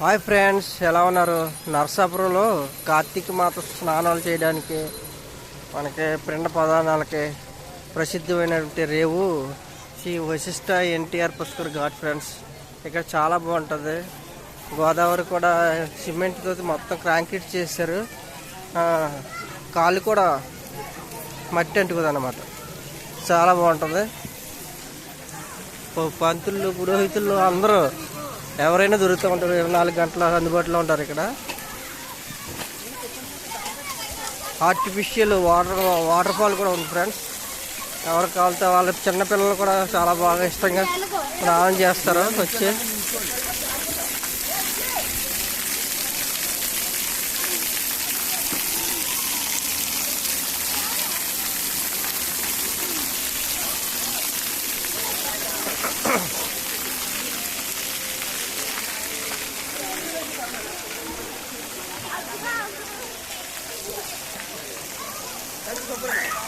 Hi friends ఎలా ఉన్నారు? నర్సాపురంలో కార్తీక మాత స్నానాలు చేయడానికి మనకి పిండ ప్రధానాలకి ప్రసిద్ధమైనటువంటి రేవు శ్రీ వశిష్ట ఎన్టీఆర్ పుష్కర్ ఘాట్ ఫ్రెండ్స్. ఇక్కడ చాలా బాగుంటుంది. గోదావరి కూడా సిమెంట్తో మొత్తం క్రాంక్రీట్ చేశారు. ఆ, కాలు కూడా మట్టి అంటుకుంది అన్నమాట చాలా బాగుంటుంది. పంతులు పురోహితులు అందరూ ఎవరైనా దొరుకుతూ ఉంటారు. ఇరవై నాలుగు గంటల అందుబాటులో ఉంటారు ఇక్కడ. ఆర్టిఫిషియల్ వాటర్ వాటర్ ఫాల్ కూడా ఉంది ఫ్రెండ్స్ ఎవరికి కావాలితే వాళ్ళ చిన్నపిల్లలు కూడా చాలా బాగా ఇష్టంగా స్నానం చేస్తారు. వచ్చి. Oh. Let's go for it.